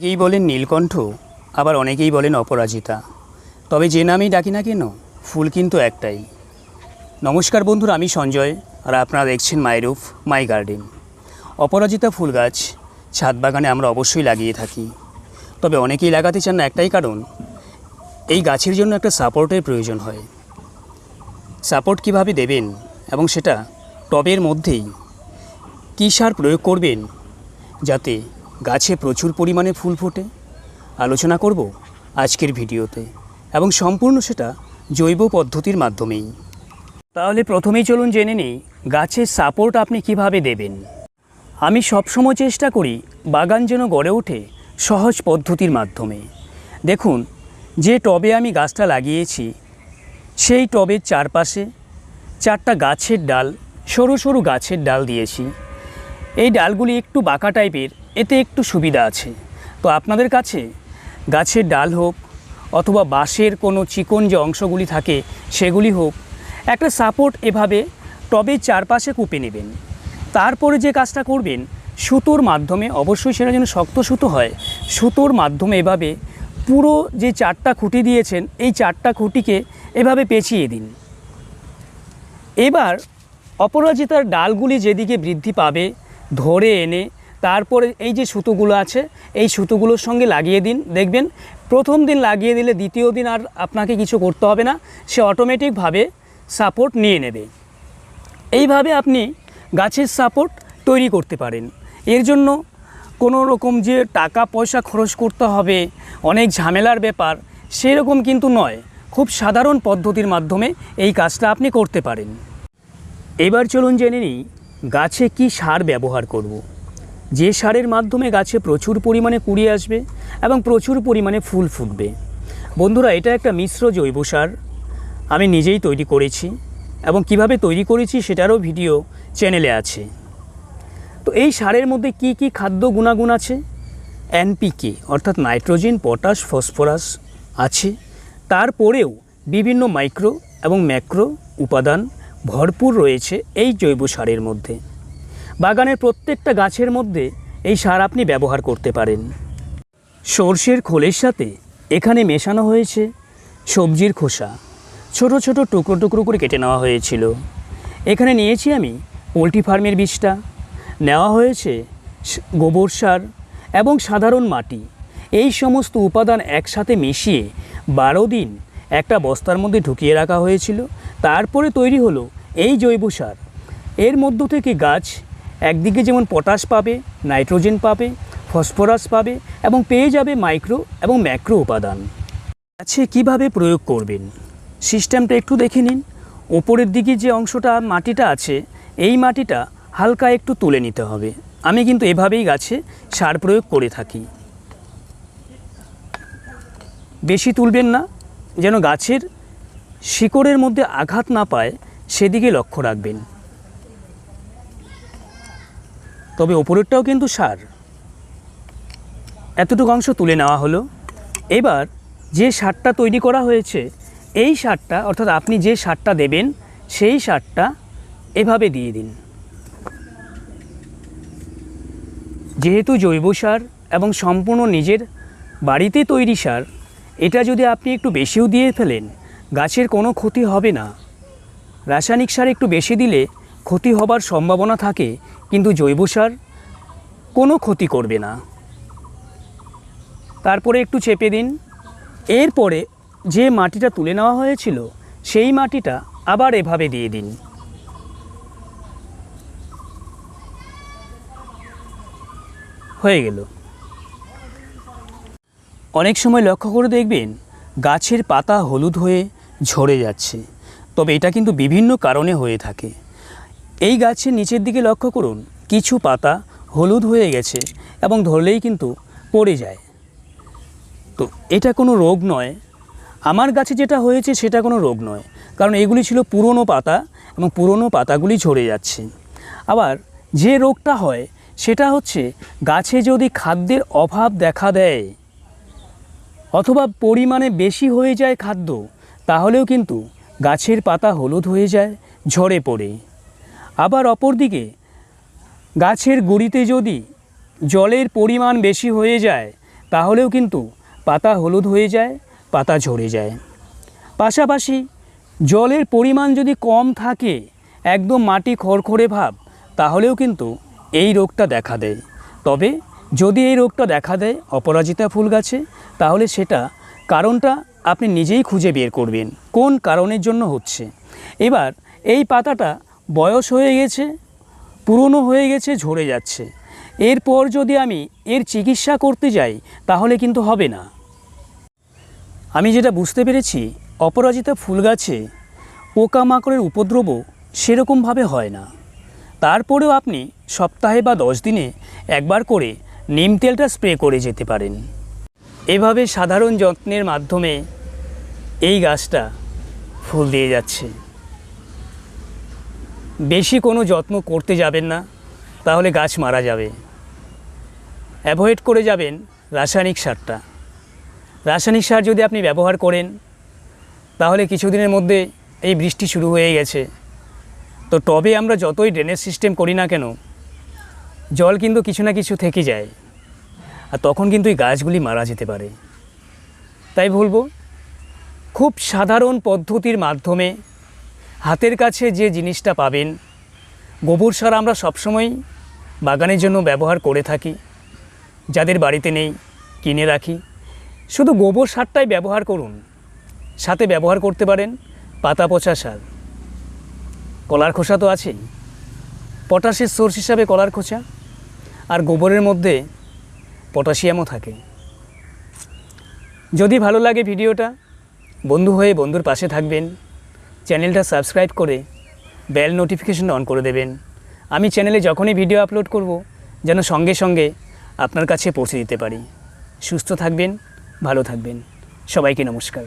অনেকেই বলেন নীলকণ্ঠ, আবার অনেকেই বলেন অপরাজিতা। তবে যে নামেই ডাকি না কেন, ফুল কিন্তু একটাই। নমস্কার বন্ধুরা, আমি সঞ্জয়, আর আপনারা দেখছেন মাইরুফ মাই গার্ডেন। অপরাজিতা ফুল গাছ, ছাদ বাগানে আমরা অবশ্যই লাগিয়ে থাকি। তবে অনেকেই লাগাতে চান না একটাই কারণ, এই গাছের জন্য একটা সাপোর্টের প্রয়োজন হয়। সাপোর্ট কীভাবে দেবেন এবং সেটা টবের মধ্যেই কী সার প্রয়োগ করবেন, যাতে গাছে প্রচুর পরিমাণে ফুল ফোটে। আলোচনা করব আজকের ভিডিওতে এবং সম্পূর্ণ সেটা জৈব পদ্ধতির মাধ্যমেই। তাহলে প্রথমেই চলুন জেনে নিই, গাছের সাপোর্ট আপনি কীভাবে দেবেন। আমি সবসময় চেষ্টা করি বাগান যেন গড়ে ওঠে সহজ পদ্ধতির মাধ্যমে। দেখুন, যে টবে আমি গাছটা লাগিয়েছি, সেই টবের চারপাশে চারটা গাছের ডাল, সরু সরু গাছের ডাল দিয়েছি। এই ডালগুলি একটু বাঁকা টাইপের এতে একটু সুবিধা আছে। তো আপনাদের কাছে গাছের ডাল হোক অথবা বাঁশের কোনো চিকন যে অংশগুলি থাকে সেগুলি হোক, একটা সাপোর্ট এভাবে টবের চারপাশে কুপে নেবেন। তারপরে যে কাজটা করবেন, সুতোর মাধ্যমে, অবশ্যই সেটা যেন শক্ত সুতো হয়, সুতোর মাধ্যমে এভাবে পুরো যে চারটা খুঁটি দিয়েছেন, এই চারটা খুঁটিকে এভাবে পেঁচিয়ে দিন। এবার অপরাজিতার ডালগুলি যেদিকে বৃদ্ধি পাবে, ধরে এনে তারপরে এই যে সুতোগুলো আছে, এই সুতোগুলোর সঙ্গে লাগিয়ে দিন। দেখবেন, প্রথম দিন লাগিয়ে দিলে দ্বিতীয় দিন আর আপনাকে কিছু করতে হবে না। সে অটোমেটিকভাবে সাপোর্ট নিয়ে নেবে। এইভাবে আপনি গাছের সাপোর্ট তৈরি করতে পারেন। এর জন্য কোনো রকম যে টাকা পয়সা খরচ করতে হবে, অনেক ঝামেলার ব্যাপার, সেরকম কিন্তু নয়। খুব সাধারণ পদ্ধতির মাধ্যমে এই কাজটা আপনি করতে পারেন। এবার চলুন জেনে নিই, গাছে কি সার ব্যবহার করব। যে সারের মাধ্যমে গাছে প্রচুর পরিমাণে কুড়ি আসবে এবং প্রচুর পরিমাণে ফুল ফুটবে। বন্ধুরা, এটা একটা মিশ্র জৈব সার। আমি নিজেই তৈরি করেছি এবং কীভাবে তৈরি করেছি সেটারও ভিডিও চ্যানেলে আছে। তো এই সারের মধ্যে কি কি খাদ্য গুণাগুণ আছে? এনপিকে অর্থাৎ নাইট্রোজেন, পটাশ, ফসফরাস আছে। তারপরেও বিভিন্ন মাইক্রো এবং ম্যাক্রো উপাদান ভরপুর রয়েছে এই জৈব সারের মধ্যে। বাগানের প্রত্যেকটা গাছের মধ্যে এই সার আপনি ব্যবহার করতে পারেন। সর্ষের খোলের সাথে এখানে মেশানো হয়েছে সবজির খোসা। ছোট ছোট টুকরো টুকরো করে কেটে নেওয়া হয়েছিল। এখানে নিয়েছি আমি পোলট্রি ফার্মের বীজটা। নেওয়া হয়েছে গোবর সার এবং সাধারণ মাটি। এই সমস্ত উপাদান একসাথে মিশিয়ে বারো দিন একটা বস্তার মধ্যে ঢুকিয়ে রাখা হয়েছিল। তারপরে তৈরি হলো এই জৈব সার। এর মধ্য থেকে গাছ একদিকে যেমন পটাশ পাবে, নাইট্রোজেন পাবে, ফসফরাস পাবে এবং পেয়ে যাবে মাইক্রো এবং ম্যাক্রো উপাদান। গাছে কীভাবে প্রয়োগ করবেন? সিস্টেমটা একটু দেখে নিন। ওপরের দিকে যে অংশটা মাটিটা আছে, এই মাটিটা হালকা একটু তুলে নিতে হবে। আমি কিন্তু এভাবেই গাছে সার প্রয়োগ করে থাকি। বেশি তুলবেন না, যেন গাছের শিকড়ের মধ্যে আঘাত না পায়, সেদিকে লক্ষ্য রাখবেন। তবে ওপরেরটাও কিন্তু সার। এতটুকু অংশ তুলে নেওয়া হলো। এবার যে সারটা তৈরি করা হয়েছে, এই সারটা, অর্থাৎ আপনি যে সারটা দেবেন, সেই সারটা এভাবে দিয়ে দিন। যেহেতু জৈব সার এবং সম্পূর্ণ নিজের বাড়িতে তৈরি সার, এটা যদি আপনি একটু বেশিও দিয়ে ফেলেন, গাছের কোনো ক্ষতি হবে না। রাসায়নিক সার একটু বেশি দিলে ক্ষতি হবার সম্ভাবনা থাকে কিন্তু জৈব সার কোনো ক্ষতি করবে না। তারপরে একটু চেপে দিন। এরপরে যে মাটিটা তুলে নেওয়া হয়েছিল, সেই মাটিটা আবার এভাবে দিয়ে দিন। হয়ে গেল। অনেক সময় লক্ষ্য করে দেখবেন, গাছের পাতা হলুদ হয়ে ঝরে যাচ্ছে। তবে এটা কিন্তু বিভিন্ন কারণে হয়ে থাকে। এই গাছের নিচের দিকে লক্ষ্য করুন, কিছু পাতা হলুদ হয়ে গেছে এবং ধরলেই কিন্তু পড়ে যায়। তো এটা কোনো রোগ নয়। আমার গাছে যেটা হয়েছে সেটা কোনো রোগ নয়, কারণ এগুলি ছিল পুরনো পাতা এবং পুরনো পাতাগুলি ঝরে যাচ্ছে। আবার যে রোগটা হয়, সেটা হচ্ছে গাছে যদি খাদ্যের অভাব দেখা দেয় অথবা পরিমাণে বেশি হয়ে যায় খাদ্য, তাহলেও কিন্তু গাছের পাতা হলুদ হয়ে যায়, ঝরে পড়ে। আবার অপরদিকে, গাছের গুঁড়িতে যদি জলের পরিমাণ বেশি হয়ে যায়, তাহলেও কিন্তু পাতা হলুদ হয়ে যায়, পাতা ঝরে যায়। পাশাপাশি জলের পরিমাণ যদি কম থাকে, একদম মাটি খড়খড়ে ভাব, তাহলেও কিন্তু এই রোগটা দেখা দেয়। তবে যদি এই রোগটা দেখা দেয় অপরাজিতা ফুল গাছে, তাহলে সেটা কারণটা আপনি নিজেই খুঁজে বের করবেন, কোন কারণের জন্য হচ্ছে। এবার এই পাতাটা বয়স হয়ে গেছে, পুরনো হয়ে গেছে, ঝরে যাচ্ছে। এরপর যদি আমি এর চিকিৎসা করতে যাই, তাহলে কিন্তু হবে না। আমি যেটা বুঝতে পেরেছি, অপরাজিতা ফুল গাছে পোকামাকড়ের উপদ্রবও সেরকমভাবে হয় না। তারপরেও আপনি সপ্তাহে বা দশ দিনে একবার করে নিম তেলটা স্প্রে করে যেতে পারেন। এভাবে সাধারণ যত্নের মাধ্যমে এই গাছটা ফুল দিয়ে যাচ্ছে। বেশি কোনো যত্ন করতে যাবেন না, তাহলে গাছ মারা যাবে। অ্যাভয়েড করে যাবেন রাসায়নিক সারটা। রাসায়নিক সার যদি আপনি ব্যবহার করেন, তাহলে কিছুদিনের মধ্যে এই বৃষ্টি শুরু হয়ে গেছে। তো টবে আমরা যতই ড্রেনেজ সিস্টেম করি না কেন, জল কিন্তু কিছু না কিছু থেকে যায়। আর তখন কিন্তু এই গাছগুলি মারা যেতে পারে। তাই বলব, খুব সাধারণ পদ্ধতির মাধ্যমে হাতের কাছে যে জিনিসটা পাবেন, গোবর সার আমরা সবসময় বাগানের জন্য ব্যবহার করে থাকি, যাদের বাড়িতে নেই, কিনে রাখি। শুধু গোবর সারটাই ব্যবহার করুন, সাথে ব্যবহার করতে পারেন পাতা পচা সার। কলার খোসা তো আছেই। পটাশের সোর্স হিসাবে কলার খোসা আর গোবরের মধ্যে পটাশিয়ামও থাকে। যদি ভালো লাগে ভিডিওটা, বন্ধু হয়ে বন্ধুর পাশে থাকবেন। চ্যানেলটা সাবস্ক্রাইব করে বেল নোটিফিকেশন অন করে দেবেন। আমি চ্যানেলে যখনই ভিডিও আপলোড করব, যেন সঙ্গে সঙ্গে আপনার কাছে পৌঁছে দিতে পারি। সুস্থ থাকবেন, ভালো থাকবেন। সবাইকে নমস্কার।